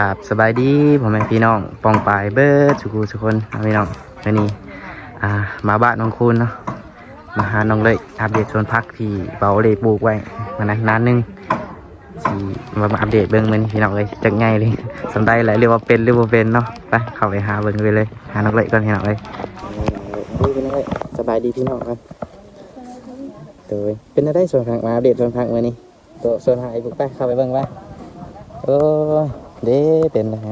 กราบสบายดีพ่อแม่พี่น้องปองปายเบิร์ดสุกูสุคนพี่น้องวันนี้อ่ามาบ้านน้องคุณเนาะมาหาน้องเลยอัปเดตสวนพักที่เบาเลยปลูกไว้มานะนานนึงที่มาอัปเดตเบิ้งมันพี่น้องเลยจากไงเลยสำได้หลายเรียกว่าเป็นหรือว่าเป็นเนาะไปเข้าไปหาเบิ้งเลยเลย หาน้องเลยก่อนพี่น้องเลยดีพี่น้องเลยสบายดีพี่น้องครับโดยเป็นอะไรส่วนพักมาอัปเดตส่วนพักวันนี้ตัวส่วนพักไอ้พวกไปเข้าไปเบิ้งไปเออ เด้เป็นอะไร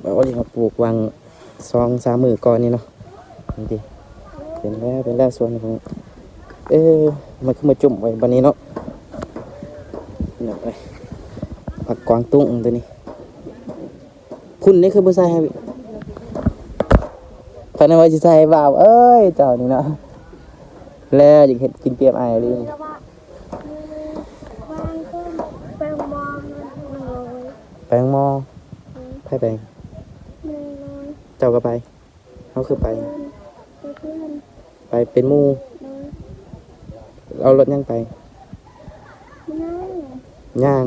แบบว่าที่เขาปลูกวางซองสามมือก่อนนี่เนาะนี่ดิเป็นแล้วเป็นแล้วส่วนของเออมันก็มาจุ่มไว้บันนี้เนาะเดี๋ยวไปผักกวางตุ้งตัวนี้คุณนี่คือผู้ชายครับพันธุ์ว่าจะใส่บ่าวเอ้ยเจ้านี่เนาะแล้วอยากเห็ดกินเปียบไอ้เลย แต่ว่าบางคนไปมองมันเลย แปล งหมอไผ่แปลงมันเลยเจ้าก็ไปเขาคือไปไปเพื่อนไปเป็นหมู่เลยเอารถยังไปไม่ได้ย่าง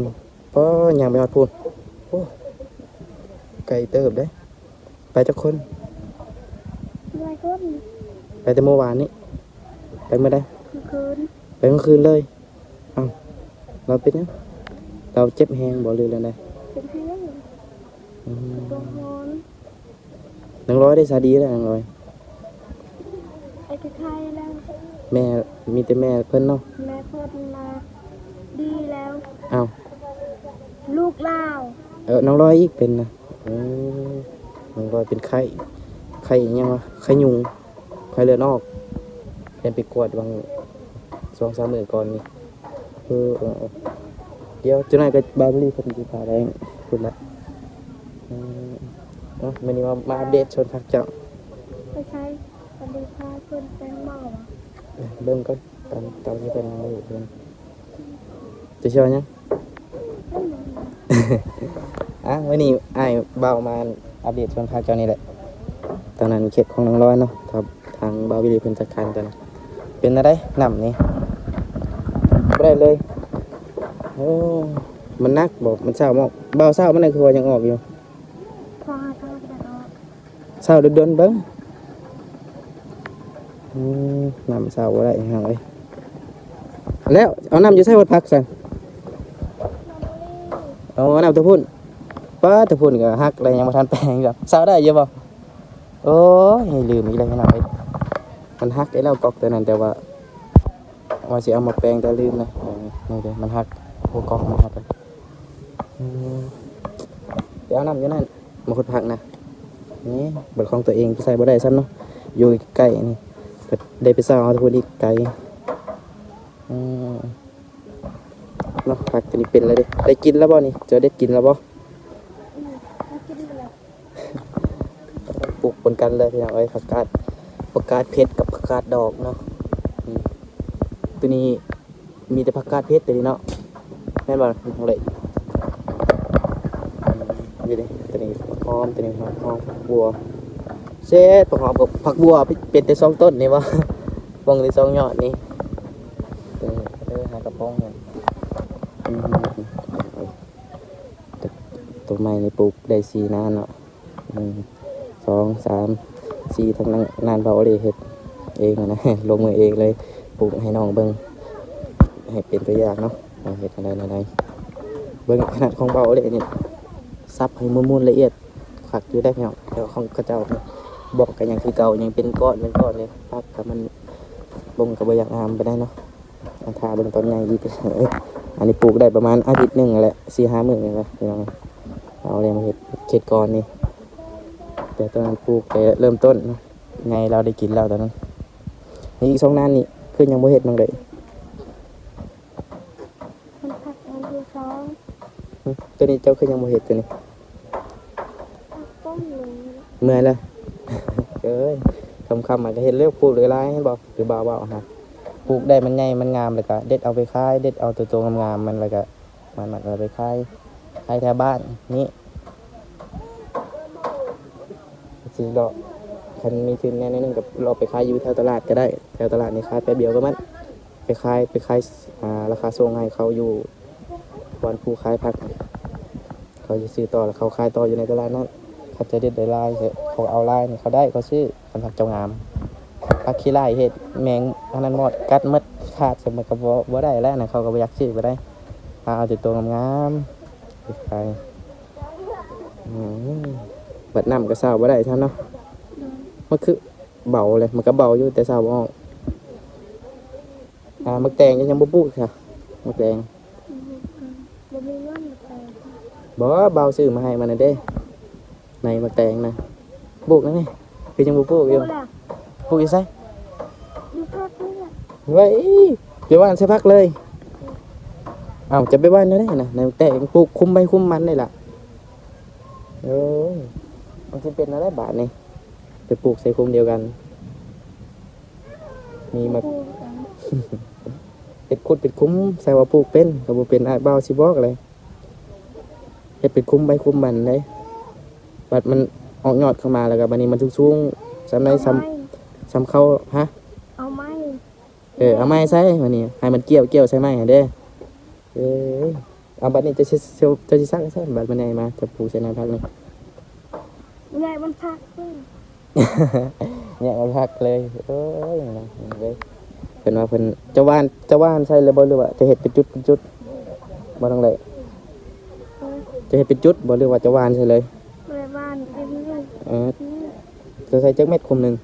เพราะย่างไปฮอดพูนโอ้ไกลเติบได้ ไปจักคนหลายคนไปแต่เมื่อวานนี้ไปเมื่อใด คืนไปเมื่อคืนเลยเอ้าเราเป็นยังเราเจ็บแหงบ่เลยแล้วได เป็นให้อืมตัวฮอนนางร้อยได้สาดีแล้วนางร้อยไอ้ที่ไทยแล้ว แม่มีแต่แม่เพิ่นเนาะแม่เพิ่นมาดีแล้วเอ้าลูกลาวเออนางร้อยอีกเป็นนะเออนางร้อยเป็นไข้ไข้อิหยังวะไข้ยุงไข้เลือดออกเป็นไปกวดบางสองสามหมื่นก่อนนี่เออเออเออเดี๋ยวเจ้านายก็บาร์บรี่เพิ่นสิพาแรง คุณละเออเนาะวันนี้มามาอัปเดตชนพักเจ้าไปใช้ปฏิภาเพิ่นเป็นหมอเบิ่งก่อนตอนตอนนี้เป็นอะไรอยู่เพิ่นจะเชื่อยังอะวันนี้ไอ้เบามาอัปเดตชวนพาเจ้านี่แหละ ตอนนั้นเขตของน้องร้อยเนาะครับทางบาวิลีเพิ่นจัดการกันเป็นอะไรหนำนี่บ่ได้เลยโอ้ มันนักบอกมันเศร้ามากเบาเศร้ามันน่ะคือว่ายังออกอยู่พอหาทางจะออกเศร้าเดินๆเบิ่งอืมน้ำเศร้าบ่ได้ห่างเลยแล้วเอาน้ำอยู่ใส่วัดพักซั่นเอาน้ำตะพุ่นป้าตะพุ่นก็ฮักอะไรยังบ่ทันแปลงอยู่เศร้าได้อยู่บ่โอ้ยลืมอีกแล้วพี่น้องเอ้ยมันฮักไอ้เรากอกตัวนั้นแต่ว่าว่าสิเอามาแปลงแต่ลืมนะเออนี่เด้มันฮักโอ้กอกมันฮักกันอืม เดี๋ยวเอาน้ำอยู่นั่นมาขุดผักนะนี่เบิดของตัวเองใส่บ่ได้ซ้ำเนาะอยู่ใกล้ๆนี่เพิ่นได้ไปสร้างเอาทุกคนอีกไกลอืมเนาะผักตัวนี้เป็นแล้วเด้ได้กินแล้วบ่นี่เจอได้กินแล้วบ่อืมแล้วกินไปเลยปลูกปนกันเลยพี่น้องเอ้ยผักกาดผักกาดเพชรกับผักกาดดอกเนาะอืมตัวนี้มีแต่ผักกาดเพชรตัวนี้เนาะแม่นบ่น้องเล็ก อืมนี่ตัวนี้ผักหอมตัวนี้ผักหอมผักบัวเช็ดผักหอมกับผักบัวเป็นแต่สองต้นนี่วะบางในสองยอดนี่ตัวนี้เออหากระป๋องเนี่ยตัวใหม่นี่ปลูกได้สีนานเนาะอืมสองสามสี่ทั้งนั้นนานเบาเลยเห็ดเองนะลงมือเองเลยปลูกให้น้องเบิ้งให้เป็นตัวอย่างเนาะเอาเห็ดอะไรอะไรเบิ้งขนาดของเบาเลยนี่ ซับให้มุนๆละเอียดขักอยู่ได้เพียงเดี๋ยวของกระเจ้านี่บอกกันยังคือเก่ายังเป็นก้อนเป็นก้อนเลยพักกับมันบงกับบอยากงามไปได้เนาะเอาทาเบิ้งตอนใหญ่ดีเอ้ยอันนี้ปลูกได้ประมาณอาทิตย์หนึ่งแหละสี่ห้าหมื่นเลยนะพี่น้องเอาเลยมาเห็ดเห็ดก้อนนี่แต่ตอนนั้นปลูกแต่เริ่มต้นเนาะไงเราได้กินแล้วตอนนั้นนี่อีกสองนานนี่คือยังบ่เห็ดนังเลยมันพักมันที่สองหึตัวนี้เจ้าคือยังบ่เห็ดตัวนี้พักต้มหนึ่ง เมื่อยแล้วเอ้ยคำคำมันก็เห็ดเลือกปลูกหรือไรให้บอกหรือบ่าวๆฮะปลูกได้มันใหญ่มันงามเลยก็เด็ดเอาไปขายเด็ดเอาตัวตๆงามๆมันแล้วก็มันมันเอาไปขายขายแถวบ้านนี่สิดอกคันมีทุนแน่นิดนึงกับเราไปขายอยู่แถวตลาดก็ได้แถวตลาดนี่ขายแป๊บเดียวก็มันไปขายไปขายราคาส่งให้เขาอยู่วันผู้ขายผัก เขาจะซื้อต่อแล้วเขาขายต่ออยู่ในตลาดนั้น เขาจะเด็ดได้ลายเขาเอาลายนี่เขาได้เขาซื้อสำหรับเจ้างามพักขี้ไล่เห็ดแมงอันนั้นหมดกัดหมดขาดสมัยกับบ่ได้แล้วนะเขาก็บ่อยากซื้อไปได้เอาแต่ตัวงามๆไปอืมบัดน้ำก็เศร้าบ่ได้ท่านเนาะมันคือเบาเลยมันก็เบาอยู่แต่เศร้าบ่ออกอ่ามักแตงยังบ่ปลูกค่ะมักแตงบ่มีเงินแต่บอกว่าเบาซื้อมาให้มันนะเด้ ในมาแตงนะปลูกนะนี่คือยังบ่ปลูกอยู่บ่ล่ะปลูกอยู่ไสอยู่พักนี่ล่ะไว้ไปว่านใส่พักเลยเอาจะไปว่านได้นะในแตงปลูกคุมไปคุมมันนี่ล่ะเออมันสิเป็นอะไรบาทนี่ไปปลูกใส่คุมเดียวกัน มีมาปลูกกันเป็ดคุดเป็ดคุ้มใส่ว่าปลูกเป็นก็บ่เป็นอ้ายเบาสิบอกเลยเฮ็ดเป็ดคุ้มไปคุ้มมันเลย บัดมันออกยอดเข้ามาแล้วก็บัดนี้มันสูงๆสำในซ้ำเอาไม้ซ้ำเข้าฮะ เอาไม้เออเอาไม้ใส่วันนี้ให้มันเกี่ยวเกี่ยวใส่ไม้ให้เด้อเออเอาบัดนี้จะสิจะจะสิซักใส่บัดมันใหญ่มาจะปลูกใส่ในพักนี่ใหญ่มันพักเพิ่นเนี่ยมันพักเลยเอ้ยนะเว้ยเพิ่นว่าเพิ่นจะว่านจะว่านใส่เลยบ่หรือว่าจะเฮ็ดเป็นจุดเป็นจุดบ่ต้องเลยเออจะเฮ็ดเป็นจุดบ่หรือว่าจะว่านใส่เลยแม่ บ้านไอ้นี่เออนี่จะใส่จักเม็ดคุมหนึง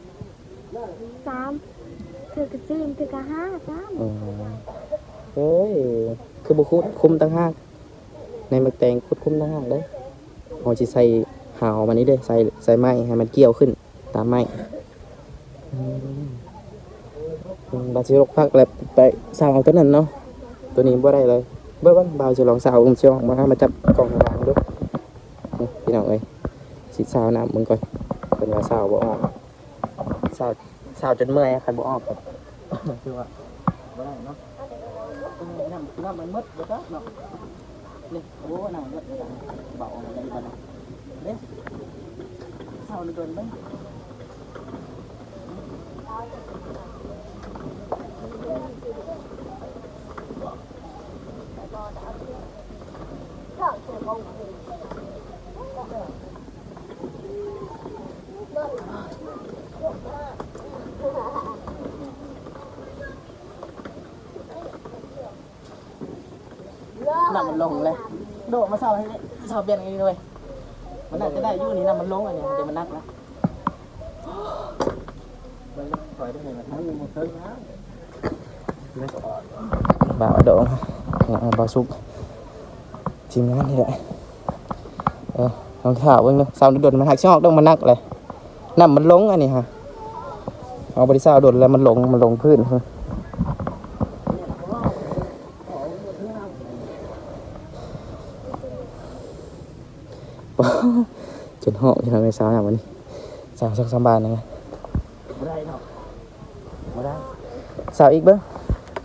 สามเถือกระซีนเถือกระห้าสามอ๋อเฮ้ยคือบ่คุดคุมตั้งหากในมักแตงคุดคุมตั้งหากเด้อเอาสิใส่หาวมันนี้เด้อใส่ใส่ไม้ให้มันเกี่ยวขึ้น ตามไม้อืมอืมบาสิลกพักแล้วไปสาวเอาตัวนั้นเนาะตัวนี้บ่ได้เลยเบิ่งบ่าวสิลองสาวอุ้มสิลองมามาจับกล่องวางดูนี่พี่น้องเอ้ย สิสาวน้ำมึงก่อนเพิ่นว่าสาวบ่ออกสาวสาวจนเมื่อยคันบ่ออกครับคือว่าบ่ได้เนาะน้ำน้ำมันมืดบ่จ้ะเนาะนี่โอ้น้ำมันมืดเบาอะไรกันบ้างเด้เศร้าเหลือเกินเบ้ง ลงเลย โดดมาเศร้าให้เลยเศร้าเปลี่ยนอย่างนี้เลย มันน่าจะได้อยู่นี่น้ำมันลงอันนี้เดี๋ยวมันนักนะบ่าวโดงบ่าวสุกทีมงานนี่แหละเออลองข่าวเบิ่งเนาะสาวโดดมันหักช่องต้องมันนักเลยน้ำมันลงอันนี้ฮะเอาบริษัทโดดแล้วมันลงมันลงพื้น เพิ่นจนเหาะที่เราไม่สาวอย่างวันนี้สาวสักสามบาทนะไงไม่ได้เนาะไม่ได้สาวอีกเบิ้ง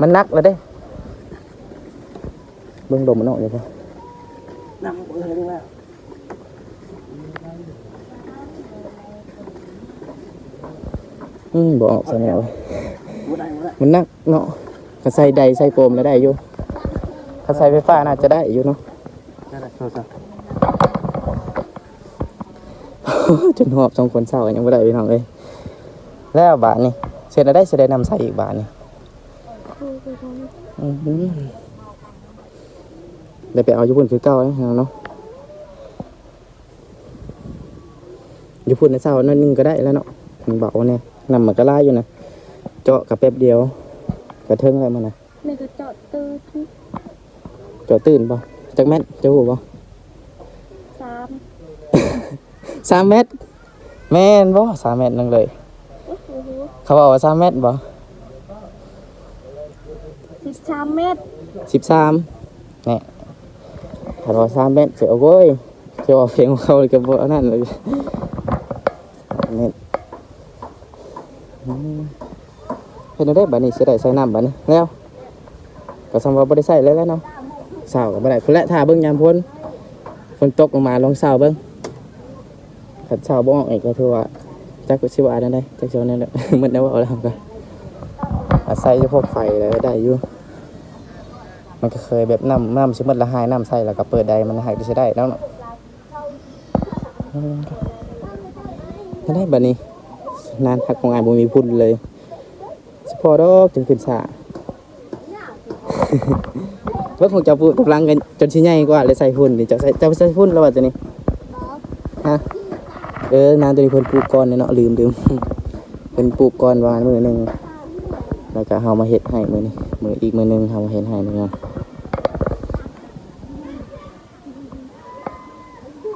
มันนักแล้วเด้เบิ้งดมมันออกเลยปะนำเออดีว่าอืมบอกออกใส่แนวบ่ได้บ่ได้มันนักเนาะถ้าใส่ใดใส่โฟมแล้วได้อยู่ถ้าใส่ไฟฟ้าน่าจะได้อยู่เนาะ ได้ได้โทรศัพท์ จนหอบสองคนเศร้ายังไม่ได้พี่น้องเลยแล้วบาทนี่เสร็จแล้วได้เสร็จได้นำใส่อีกบาทนี่ครูไปทอืมเดี๋ยวไปเอาญี่ปุ่นคือเก้าไว้ให้เราเนาะญี่ปุ่นในเศร้านั่นนึงก็ได้แล้วเนาะถึงเบาเนี่ยนำมันก็ล่าอยู่นะเจาะกับแป๊บเดียวกระเทิงอะไรมันนะำในกระจอดตื้อที่เจาะตื่นป่ะจักแมทจะหูป่ะ สาม สามเมตร แม่นบ่สามเมตรนึงเลยโอ้โหเขาบอกว่าสามเมตรบ่สิบสามเมตรสิบสามเนี่ยถ้าว่าสามเมตรเสียโว้ยเสียว่าเพลงของเขาเลยกับบ่อันนั่นเลยสามเมตรอืมเห็นได้บัดนี้สิได้ใส่น้ำบัดนี้แล้วก็สำว่าบ่ได้ใส่แล้วแหล้วเนาะเศร้าก็บ่ได้พุ่นแหละถ้าเบิ่งยามพ้นฝนตกลงมาลองเศร้าเบิ่ง ถ้าเศร้าบ่ออกอีกก็ถือว่าจักสิว่านั่นได้จักสิว่านนั้นแหละมันได้ว่าเอาแล้วก็อาศัยเฉพาะไฟแล้วได้อยู่มันก็เคยแบบน้ำน้ำชิมดละหายน้ำใส่แล้วก็เปิดใดมันหายได้ใช้ได้แล้วเนาะได้บัดนี้นานพักของอายบ่มีพุ่นเลยสปอร์ดอกจนขึ้นสาเพิ่งของเจ้าพูดกำลังกันจนชิ้นใหญ่กว่าเลยใส่พุ่นนี่เจ้าใส่เจ้าใส่พุ่นแล้วว่าตัวนี้ฮะ เออนานตัวนี้เพิ่นปลูกก่อนเนาะลืมลืมเพิ่นปลูกก่อนประมาณมื้อหนึ่งแล้วก็เฮามาเฮ็ดให้มือนี้มืออีกมือหนึ่งเฮามาเฮ็ดให้เนาะ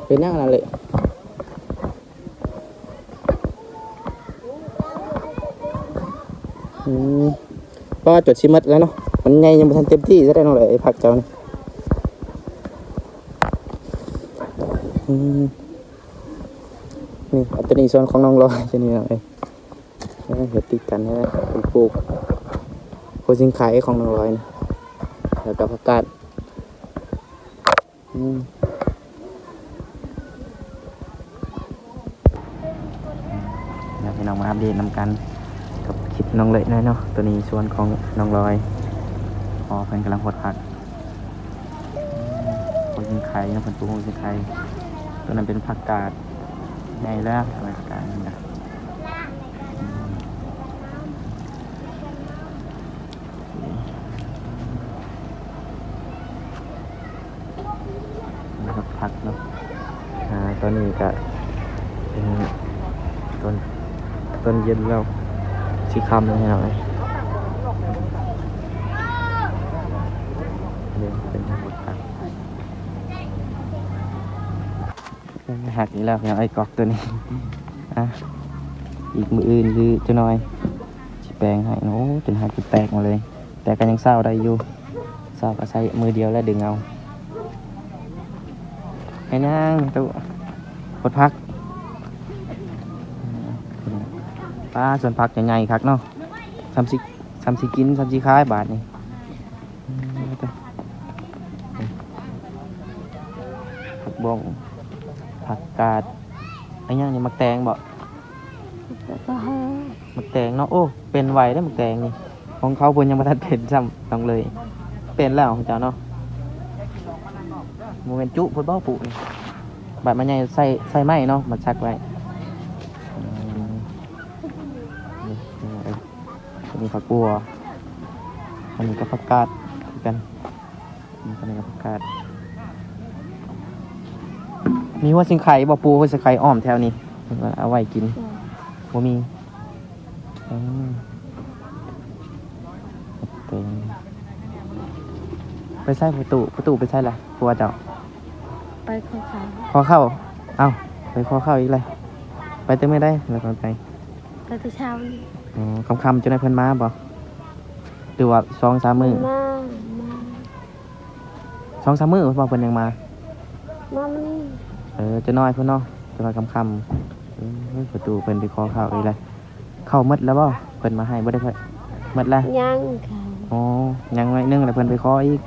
เป็นยังนั่นเลยอืมเพราะว่าจดชิมัดแล้วเนาะมันใหญ่ยังบ่ทันเต็มที่ซะได้เนาะเลยไอ้ผักเจ้านี่ นี่อัตัวนี้ส่วนของน้องลอยตัวนี้เนาะเอ้ยเห็ดติดกันนะเป็นปลูกโคชิงไข่ของน้องลอยนะแล้วก็ผักกาดอืมเดี๋ยวพี่น้องมาอัปเดตนำกันกับคลิปน้องเล็กน้อยเนาะตัวนี้ส่วนของน้องลอยพอเพิ่นกำลังหดผักโคนยิงไข่นะเพิ่นปลูกคนยิงไข่ตัวนั้นเป็นผักกาด ใหญ่แล้วทำไมผักาดนี่นะนี่ครับพักเนาะอ่าตอนนี้ก็เป็นต้นต้นเย็นแล้วสีคำเลยหน่อยเดี๋ยวเป็นบทพัก หักอีกแล้วอย่างไอ้กอกตัวนี้อะอีกมืออื่นคือจะน้อยชิแปลงให้โอ้จนหักจุดแตกมาเลย แต่ก็ยังเศร้าได้อยู่เศร้าก็ใช้มือเดียวแล้วดึงเอาไอ้นางตัวบทพักป้าส่วนผักใหญ่ๆครับเนาะทำสิทำสิกินทำสิขายบาทนี่ผักบง ผักกาดไอ้ย่างนี่มักแตงบ่ก็ให้มักแตงเนาะโอ้เป็นไวได้อมักแตงนี่ของเขาเพิ่นยังบ่ทันเป็นซ้ำต้องเลย เป็นแล้วของเจ้าเนาะโมเมนจุเพิ่นบ่ปลูกนี่บาดมันใหญ่ใส่ใส่ไม้เนาะมันชักไว้อืมนี่นี่เอ้ยอันนี้ผักบัวอันนี้ก็ผักกาดคือกันอันนี้ก็ผักกาด มีหัวสิงไข่บ่ปูหัวสิงไข่อ้อมแถวนี้เอาไว้กินบ่มีอืมเต็มไปใส่ประตูประตูไปใส่ละพัวเจ้าไปขอขายขอเข้า เอ้าไปขอเข้าอีกเลยไปเต็มไม่ได้แล้วก็ไปไปแต่เช้านี่อ๋อคำๆจนได้เพิ่นมาบ่หรือว่าสองสามมื้อมามาสองสามมื้อบ่เพิ่นยังมามามานี่เออจะน้อยเพิ่นเนาะจะมาคำคำๆเออประตูเพิ่นไปขอเข้าอีกเลยเข้าหมดแล้วบ่เพิ่นมาให้บ่ได้เพิ่นหมดแล้วยังค่ะอ๋อยังไว้นึงแล้วเพิ่นไปขออีก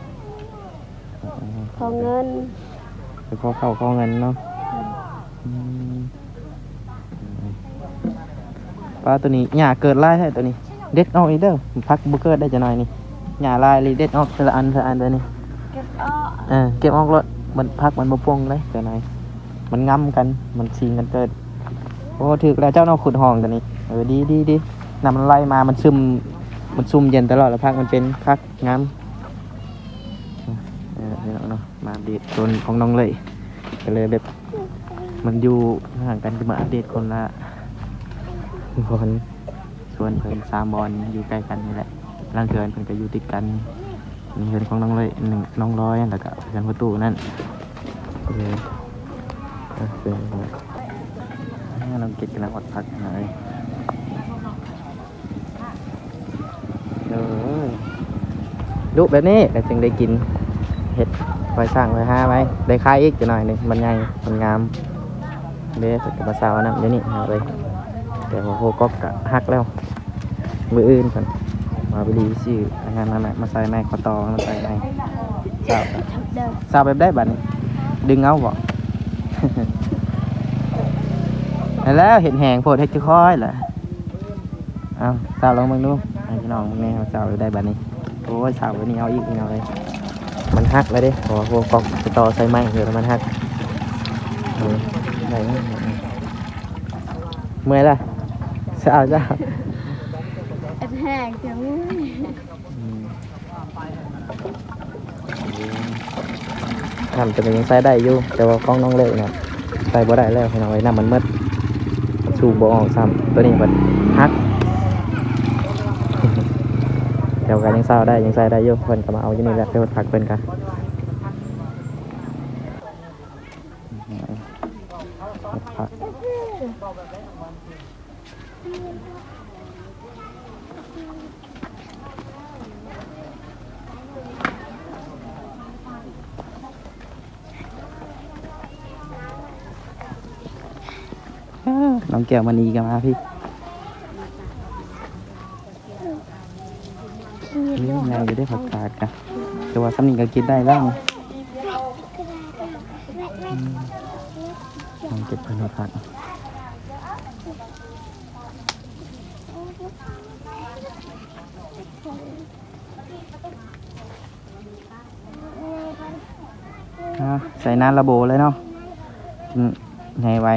อ๋อขอเงิน ไปขอเข้าขอเงินเนาะอืมปลาตัวนี้หญ้าเกิดหลายแท้ตัวนี้ เด็ดออกอีกเด้อพักบ่เกิดได้จะหน่อยนี่หญ้าลายเลยเด็ดออกทีละอันทีละอันตัวนี้เก็บอ้อเออเก็บออกรถมันพักมันบ่ปวงเลยแต่ไหนาย มันง้ำกัน มันชิงกันเกิด โอ้ถึกแล้วเจ้าเนอกขุดห้องตัวนี้ เออดีดีดีน้ำมันไล่มา มันซึม มันซุ่มเย็นตลอดแล้วพักมันเป็นพักงำเออนี่เนาะเนาะมาเดตโซนของน้องเลย ก็เลยแบบ มันอยู่ห่างกันจะมาอัปเดตคนละคนส่วนเพิ่นสามบอลอยู่ใกล้กันนี่แหละร่างเกินเพิ่นก็อยู่ติดกันนี่เป็นของน้องเลยหนึ่งน้องร้อยแล้วก็เพื่นประตูนั่นโอ เคโอเคให้น้องเก็บกำลังอดพักหน่อยเออลูกแบบนี้แต่จึงได้กินเห็ดไว้สร้างไว้ห้าไว้ได้ค่ายอีกจะหน่อยหนึ่งมันใหญ่มันงามเด้สุดกับภาษาวนะเดี๋ยวนี้เอาเลยแต่ว่าโหก็กะหักแล้วมืออื่นก่อนมาไปดีชื่อทางานนั่นแหละมาใส่ในคอตอมาใส่ในสาวทับเดิมสาวแบบได้บัดนี้ดึงเอาบ่ แล้วเห็นแหงโพดให้ค่อยๆแหละเอาสาวลองมึงดูให้พี่น้องมึงแน่ว่าสาวได้บัดนี้โอ้ยสาวแบบนี้เอาอีกเอาเลยมันหักเลยด้เพอพวกกอกต่อใส่ไม้เดี๋ยวมันหักเออไหนเมื่อยละเช้าจ้าเอ็ดแหงจัง ทำจะเป็นยังใส่ได้อยู่ แต่ว่ากล้องน้องเล็กนะใส่บ่ได้แล้วพี่น้องไว้น้ำมันมืดสูบบ่ออกซ้ำตัวนี้มันฮักเดี๋ยวกันยังเศร้าได้ยังใส่ได้อยู่เพิ่นก็มาเอาอยู่นี่แหละเดี๋ยวพักเพิ่นกันพัก น้องแก้วมณีกันมาพี่นี่ไงอยู่ได้ผักกาดกันแต่ว่าสำนีก็กินได้แล้วลองเก็บเพิ่นมาผักใส่น้ำระโบเลยเนาะไงไว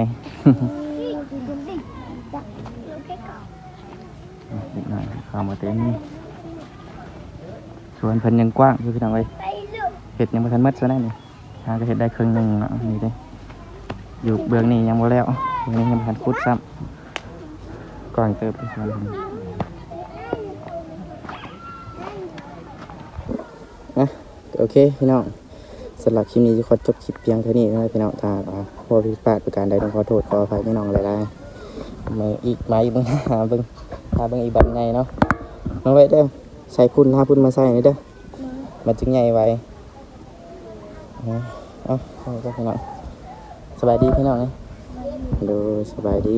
นิดหน่อยข้าว มาเต็มสวนเพิ่นยังกว้างอยู่พี่น้องเอ้ยเห็ดยังไม่ทันหมดซะแน่นี่หาก็เห็ดได้ครึ่งหนึ่งเนาะนี่เด้อยู่เบื้องนี้ยังบ่แล้วเบื้องนี้ยังบ่ทันคุดซ้ำก่อนเติบไปสวนเพิ่นะโอเคพี่น้องสำหรับคลิปนี้จะขอจบคลิปเพียงเท่านี้นะพี่น้องถ้าพอผิดพลาดประการใดต้องขอโทษขออภัยพี่น้องหลายๆมาอีกมาอีกบิ่งหาบิ่งหาบิ่งอีกบันไงเนาะ มาไว้เด้อใส่พุ่นหาพุ่นมาใส่นี่เด้อมันจึงใหญ่ไว้เอาเอาพี่น้องสบายดีพี่น้องนะดูสบายดี